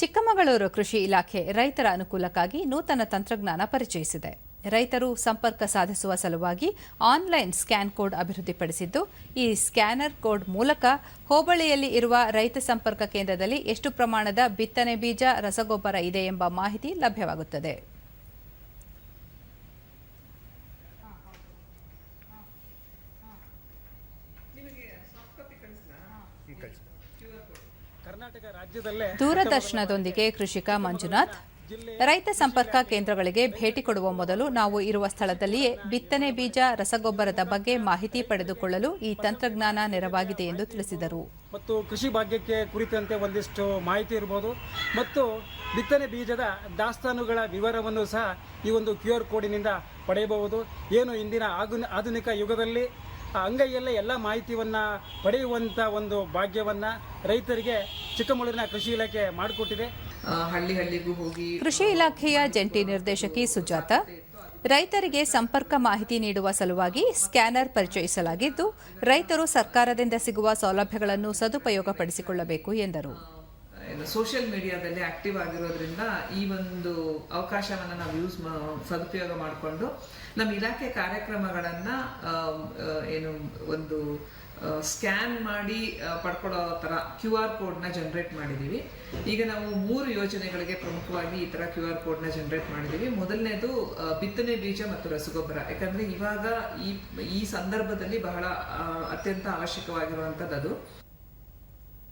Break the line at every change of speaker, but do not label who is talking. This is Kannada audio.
ಚಿಕ್ಕಮಗಳೂರು ಕೃಷಿ ಇಲಾಖೆ ರೈತರ ಅನುಕೂಲಕ್ಕಾಗಿ ನೂತನ ತಂತ್ರಜ್ಞಾನ ಪರಿಚಯಿಸಿದೆ. ರೈತರು ಸಂಪರ್ಕ ಸಾಧಿಸುವ ಸಲುವಾಗಿ ಆನ್ಲೈನ್ ಸ್ಕ್ಯಾನ್ ಕೋಡ್ ಅಭಿವೃದ್ಧಿಪಡಿಸಿದ್ದು ಈ ಸ್ಕ್ಯಾನರ್ ಕೋಡ್ ಮೂಲಕ ಹೋಬಳಿಯಲ್ಲಿ ಇರುವ ರೈತ ಸಂಪರ್ಕ ಕೇಂದ್ರದಲ್ಲಿ ಎಷ್ಟು ಪ್ರಮಾಣದ ಬಿತ್ತನೆ ಬೀಜ ರಸಗೊಬ್ಬರ ಇದೆ ಎಂಬ ಮಾಹಿತಿ ಲಭ್ಯವಾಗುತ್ತದೆ. ದೂರದರ್ಶನದೊಂದಿಗೆ ಕೃಷಿಕ ಮಂಜುನಾಥ್ ರೈತ ಸಂಪರ್ಕ ಕೇಂದ್ರಗಳಿಗೆ ಭೇಟಿ ಕೊಡುವ ಮೊದಲು ನಾವು ಇರುವ ಸ್ಥಳದಲ್ಲಿಯೇ ಬಿತ್ತನೆ ಬೀಜ ರಸಗೊಬ್ಬರದ ಬಗ್ಗೆ ಮಾಹಿತಿ ಪಡೆದುಕೊಳ್ಳಲು ಈ ತಂತ್ರಜ್ಞಾನ ನೆರವಾಗಿದೆ ಎಂದು ತಿಳಿಸಿದರು.
ಮತ್ತು ಕೃಷಿ ಭಾಗ್ಯಕ್ಕೆ ಕುರಿತಂತೆ ಒಂದಿಷ್ಟು ಮಾಹಿತಿ ಇರಬಹುದು ಮತ್ತು ಬಿತ್ತನೆ ಬೀಜದ ದಾಸ್ತಾನುಗಳ ವಿವರವನ್ನು ಸಹ ಈ ಒಂದು ಕ್ಯೂ ಆರ್ ಕೋಡಿನಿಂದ ಪಡೆಯಬಹುದು. ಏನು ಇಂದಿನ ಆಧುನಿಕ ಯುಗದಲ್ಲಿ ಆ ಅಂಗೈಯಲ್ಲೇ ಎಲ್ಲ ಮಾಹಿತಿಯನ್ನು ಪಡೆಯುವಂಥ ಒಂದು ಭಾಗ್ಯವನ್ನು ರೈತರಿಗೆ ಚಿಕ್ಕಮಗಳೂರಿನ ಕೃಷಿ ಇಲಾಖೆ ಮಾಡಿಕೊಟ್ಟಿದೆ.
ಹಳ್ಳಿ ಹಳ್ಳಿಗೂ ಹೋಗಿ
ಕೃಷಿ ಇಲಾಖೆಯ ಜಂಟಿ ನಿರ್ದೇಶಕಿ ಸುಜಾತ ರೈತರಿಗೆ ಸಂಪರ್ಕ ಮಾಹಿತಿ ನೀಡುವ ಸಲುವಾಗಿ ಸ್ಕ್ಯಾನರ್ ಪರಿಚಯಿಸಲಾಗಿದ್ದು ರೈತರು ಸರ್ಕಾರದಿಂದ ಸಿಗುವ ಸೌಲಭ್ಯಗಳನ್ನು ಸದುಪಯೋಗಪಡಿಸಿಕೊಳ್ಳಬೇಕು ಎಂದರು.
ಏನು ಸೋಷಿಯಲ್ ಮೀಡಿಯಾದಲ್ಲಿ ಆಕ್ಟಿವ್ ಆಗಿರೋದ್ರಿಂದ ಈ ಒಂದು ಅವಕಾಶವನ್ನು ನಾವು ಯೂಸ್ ಸದುಪಯೋಗ ಮಾಡಿಕೊಂಡು ನಮ್ಮ ಇಲಾಖೆ ಕಾರ್ಯಕ್ರಮಗಳನ್ನ ಏನು ಒಂದು ಸ್ಕ್ಯಾನ್ ಮಾಡಿ ಪಡ್ಕೊಳ್ಳೋ ಥರ ಕ್ಯೂ ಆರ್ ಕೋಡ್ನ ಜನರೇಟ್ ಮಾಡಿದ್ದೀವಿ ಈಗ ನಾವು ಮೂರು ಯೋಜನೆಗಳಿಗೆ ಪ್ರಮುಖವಾಗಿ ಈ ಥರ ಕ್ಯೂ ಆರ್ ಕೋಡ್ನ ಜನರೇಟ್ ಮಾಡಿದ್ದೀವಿ ಮೊದಲನೇದು ಬಿತ್ತನೆ ಬೀಜ ಮತ್ತು ರಸಗೊಬ್ಬರ. ಯಾಕಂದರೆ ಇವಾಗ ಈ ಈ ಸಂದರ್ಭದಲ್ಲಿ ಬಹಳ ಅತ್ಯಂತ ಅವಶ್ಯಕವಾಗಿರುವಂಥದ್ದು ಅದು